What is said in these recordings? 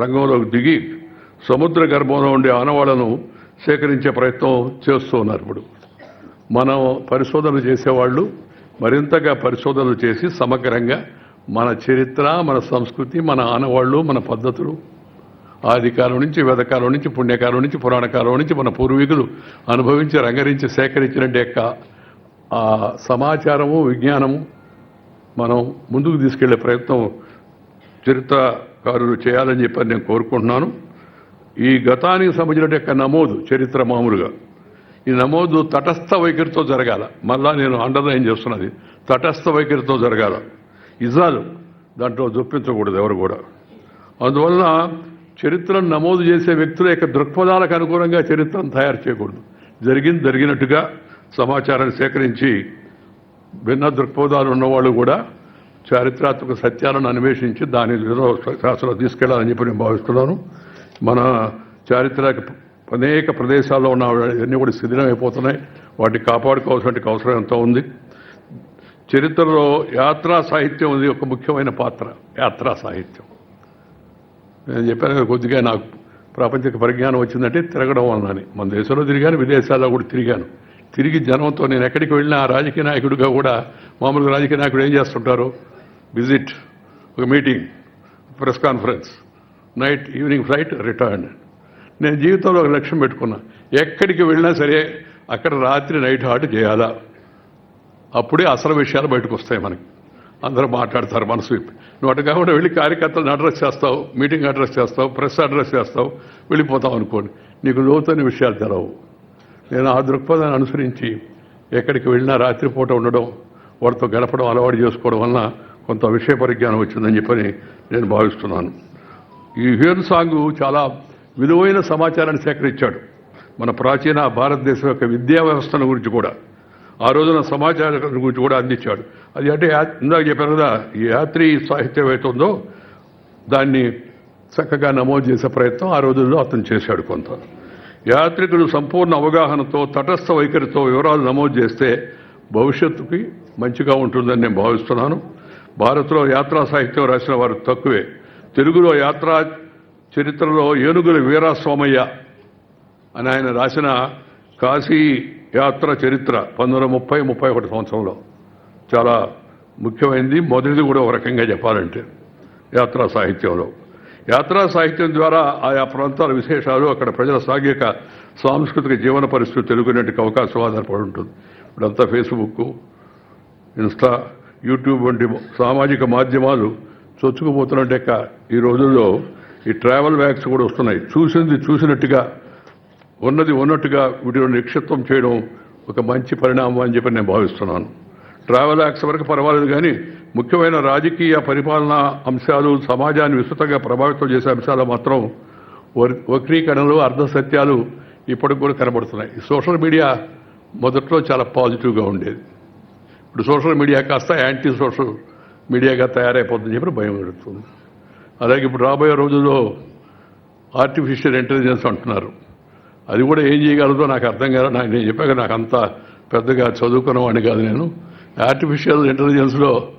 రంగంలోకి దిగి సముద్ర గర్భంలో ఉండే ఆనవాళ్ళను సేకరించే ప్రయత్నం చేస్తూ ఉన్నారు ఇప్పుడు. మనం పరిశోధనలు చేసేవాళ్ళు మరింతగా పరిశోధనలు చేసి సమగ్రంగా మన చరిత్ర మన సంస్కృతి మన ఆనవాళ్ళు మన పద్ధతులు ఆదికాలం నుంచి వేదకాలం నుంచి పుణ్యకాలం నుంచి పురాణకాలం నుంచి మన పూర్వీకులు అనుభవించి రంగరించి సేకరించిన యొక్క ఆ సమాచారము విజ్ఞానము మనం ముందుకు తీసుకెళ్ళే ప్రయత్నం చరిత్ర కారులు చేయాలని చెప్పి నేను కోరుకుంటున్నాను. ఈ గతానికి సంబంధించిన యొక్క నమోదు చరిత్ర మామూలుగా. ఈ నమోదు తటస్థ వైఖరితో జరగాల. మళ్ళా నేను అండర్లైన్ చేస్తున్నది తటస్థ వైఖరితో జరగాల. ఇజాలు దాంట్లో జొప్పించకూడదు ఎవరు కూడా. అందువలన చరిత్రను నమోదు చేసే వ్యక్తుల యొక్క దృక్పథాలకు అనుగుణంగా చరిత్రను తయారు చేయకూడదు. జరిగింది జరిగినట్టుగా సమాచారాన్ని సేకరించి భిన్న దృక్పథాలు ఉన్నవాళ్ళు కూడా చారిత్రాత్మక సత్యాలను అన్వేషించి దాని శాస్త్రంలో తీసుకెళ్ళాలని చెప్పి నేను భావిస్తున్నాను. మన చారిత్రక అనేక ప్రదేశాల్లో ఉన్న ఇవన్నీ కూడా శిథిలమైపోతున్నాయి. వాటిని కాపాడుకోవాల్సిన అవసరం ఎంతో ఉంది. చరిత్రలో యాత్రా సాహిత్యం ఉంది ఒక ముఖ్యమైన పాత్ర. యాత్రా సాహిత్యం. నేను చెప్పాను కొద్దిగా నాకు ప్రాపంచిక పరిజ్ఞానం వచ్చిందంటే తిరగడం వలనని మన దేశంలో తిరిగాను విదేశాల్లో కూడా తిరిగాను. తిరిగి జనంతో నేను ఎక్కడికి వెళ్ళినా రాజకీయ నాయకుడిగా కూడా మామూలుగా రాజకీయ నాయకుడు ఏం చేస్తుంటారు? విజిట్ ఒక meeting press conference night evening flight return. నేను జీవితంలో ఒక లక్ష్యం పెట్టుకున్నా. ఎక్కడికి వెళ్ళినా సరే అక్కడ రాత్రి నైట్ హాట్ చేయాలా? అప్పుడే అసలు విషయాలు బయటకు వస్తాయి మనకి. అందరూ మాట్లాడతారు మనసు విప్పి. నువ్వు అటు కాకుండా వెళ్ళి కార్యకర్తలను అడ్రస్ చేస్తావు మీటింగ్ అడ్రస్ చేస్తావు ప్రెస్ అడ్రస్ చేస్తావు వెళ్ళిపోతావు అనుకోండి. నీకు లోతైన విషయాలు తెలవు. నేను ఆ దృక్పథాన్ని అనుసరించి ఎక్కడికి వెళ్ళినా రాత్రిపూట ఉండడం వాడితో గడపడం అలవాటు చేసుకోవడం వలన కొంత విషయ పరిజ్ఞానం వచ్చిందని చెప్పని నేను భావిస్తున్నాను. ఈ హ్యూన్ సాంగ్ చాలా విలువైన సమాచారాన్ని సేకరించాడు. మన ప్రాచీన భారతదేశం యొక్క విద్యా వ్యవస్థను గురించి కూడా ఆ రోజున సమాచారం గురించి కూడా అందించాడు. అది అంటే ఇందాక చెప్పాను కదా ఈ యాత్రి సాహిత్యం ఏతుందో దాన్ని చక్కగా నమోదు చేసే ప్రయత్నం ఆ రోజుల్లో అతను చేశాడు కొంత. యాత్రికులు సంపూర్ణ అవగాహనతో తటస్థ వైఖరితో వివరాలు నమోదు చేస్తే భవిష్యత్తుకి మంచిగా ఉంటుందని నేను భావిస్తున్నాను. భారత్లో యాత్రా సాహిత్యం రాసిన వారు తక్కువే. తెలుగులో యాత్రా చరిత్రలో ఏనుగుల వీరాస్వామయ్య అని ఆయన రాసిన కాశీ యాత్ర చరిత్ర పంతొమ్మిది వందల ముప్పై ముప్పై ఒకటి సంవత్సరంలో. చాలా ముఖ్యమైనది మొదటిది కూడా ఒక రకంగా చెప్పాలంటే యాత్రా సాహిత్యంలో. యాత్రా సాహిత్యం ద్వారా ఆయా ప్రాంతాల విశేషాలు అక్కడ ప్రజల సాంఘిక సాంస్కృతిక జీవన పరిస్థితి తెలుగునేటికి అవకాశం ఆధారపడి ఉంటుంది. ఇప్పుడంతా ఫేస్బుక్ ఇన్స్టా యూట్యూబ్ వంటి సామాజిక మాధ్యమాలు చొచ్చుకుపోతున్నట్టు ఈ రోజుల్లో ఈ ట్రావెల్ బ్యాగ్స్ కూడా వస్తున్నాయి. చూసింది చూసినట్టుగా ఉన్నది ఉన్నట్టుగా వీటిలో నిక్షిప్తం చేయడం ఒక మంచి పరిణామం అని చెప్పి నేను భావిస్తున్నాను. ట్రావెల్ యాక్ట్స్ వరకు పర్వాలేదు కానీ ముఖ్యమైన రాజకీయ పరిపాలనా అంశాలు సమాజాన్ని విస్తృతంగా ప్రభావితం చేసే అంశాలు మాత్రం వక్రీకరణలు అర్ధసత్యాలు ఇప్పటికి కూడా కనబడుతున్నాయి. సోషల్ మీడియా మొదట్లో చాలా పాజిటివ్గా ఉండేది. ఇప్పుడు సోషల్ మీడియా కాస్త యాంటీ సోషల్ మీడియాగా తయారైపోతుందని చెప్పి భయం పెడుతుంది. అలాగే ఇప్పుడు రాబోయే రోజుల్లో ఆర్టిఫిషియల్ ఇంటెలిజెన్స్ అంటున్నారు. అది కూడా ఏం చేయగలదో నాకు అర్థం కాదు. నాకు నేను చెప్పాక నాకు అంత పెద్దగా చదువుకున్నవాడిని కాదు నేను. ఆర్టిఫిషియల్ ఇంటెలిజెన్స్లో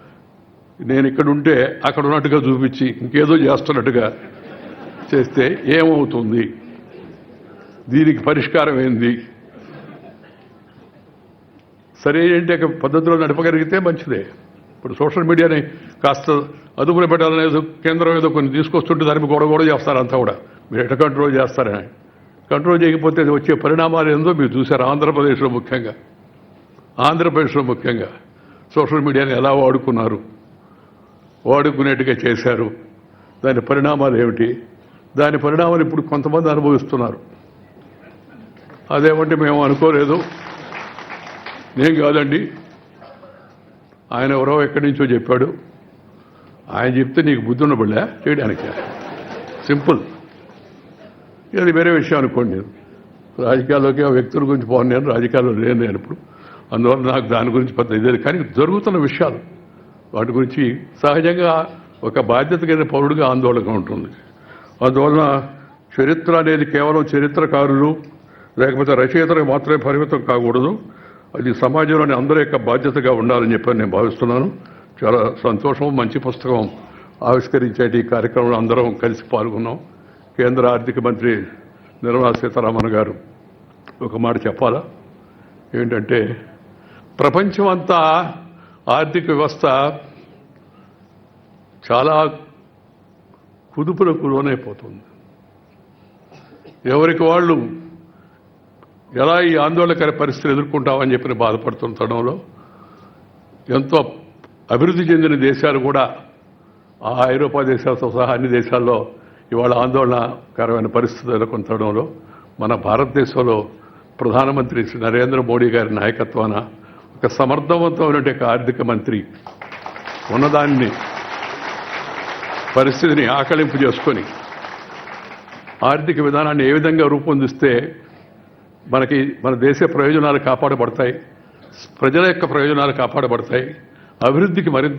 నేను ఇక్కడ ఉంటే అక్కడ ఉన్నట్టుగా చూపించి ఇంకేదో చేస్తున్నట్టుగా చేస్తే ఏమవుతుంది? దీనికి పరిష్కారం ఏంది? సరే ఏంటి ఒక పద్ధతిలో నడపగలిగితే మంచిదే. ఇప్పుడు సోషల్ మీడియాని కాస్త అదుపులో పెట్టాలని కేంద్రం ఏదో కొన్ని తీసుకొస్తుంటే దాని గొడవ గొడవ చేస్తారు అంతా కూడా. మీరు ఎట్లా కంట్రోల్ చేస్తారని. కంట్రోల్ చేయకపోతే వచ్చే పరిణామాలు ఏందో మీరు చూశారు ఆంధ్రప్రదేశ్లో ముఖ్యంగా. ఆంధ్రప్రదేశ్లో ముఖ్యంగా సోషల్ మీడియాని ఎలా వాడుకున్నారు? వాడుకునేట్టుగా చేశారు. దాని పరిణామాలు ఏమిటి? దాని పరిణామాలు ఇప్పుడు కొంతమంది అనుభవిస్తున్నారు. అదేమంటే మేము అనుకోలేదు. నేను కాదండి. ఆయన ఎవరో ఎక్కడి నుంచో చెప్పాడు. ఆయన చెప్తే నీకు బుద్ధి ఉండబడలే చేయడానికి. సింపుల్. ఇది వేరే విషయం అనుకోండి నేను. రాజకీయాల్లోకి ఆ వ్యక్తుల గురించి పోను నేను రాజకీయాల్లో లేను నేను ఇప్పుడు. అందువల్ల నాకు దాని గురించి పెద్ద ఇదే కానీ జరుగుతున్న విషయాలు వాటి గురించి సహజంగా ఒక బాధ్యత కలిగిన పౌరుడిగా ఆందోళనగా ఉంటుంది. అందువలన చరిత్ర అనేది కేవలం చరిత్రకారులు లేకపోతే రచయితలకు మాత్రమే పరిమితం కాకూడదు. అది సమాజంలోని అందరి యొక్క బాధ్యతగా ఉండాలని చెప్పి నేను భావిస్తున్నాను. చాలా సంతోషం మంచి పుస్తకం ఆవిష్కరించే ఈ కార్యక్రమంలో అందరం కలిసి పాల్గొన్నాం. కేంద్ర ఆర్థిక మంత్రి నిర్మలా సీతారామన్ గారు ఒక మాట చెప్పాలా? ఏంటంటే ప్రపంచమంతా ఆర్థిక వ్యవస్థ చాలా కుదుపులకు లోనైపోతుంది. ఎవరికి వాళ్ళు ఎలా ఈ ఆందోళనకర పరిస్థితులు ఎదుర్కొంటామని చెప్పి బాధపడుతున్న తరుణంలో ఎంతో అభివృద్ధి చెందిన దేశాలు కూడా ఆ ఐరోపా దేశాలతో సహా అన్ని దేశాల్లో ఇవాళ ఆందోళనకరమైన పరిస్థితులు ఎదుర్కొనడంలో మన భారతదేశంలో ప్రధానమంత్రి శ్రీ నరేంద్ర మోడీ గారి నాయకత్వాన ఒక సమర్థవంతమైనటువంటి ఒక ఆర్థిక మంత్రి ఉన్నదాన్ని పరిస్థితిని ఆకలింపు చేసుకొని ఆర్థిక విధానాన్ని ఏ విధంగా రూపొందిస్తే మనకి మన దేశ ప్రయోజనాలు కాపాడబడతాయి. ప్రజల యొక్క ప్రయోజనాలు కాపాడబడతాయి. అభివృద్ధికి మరింత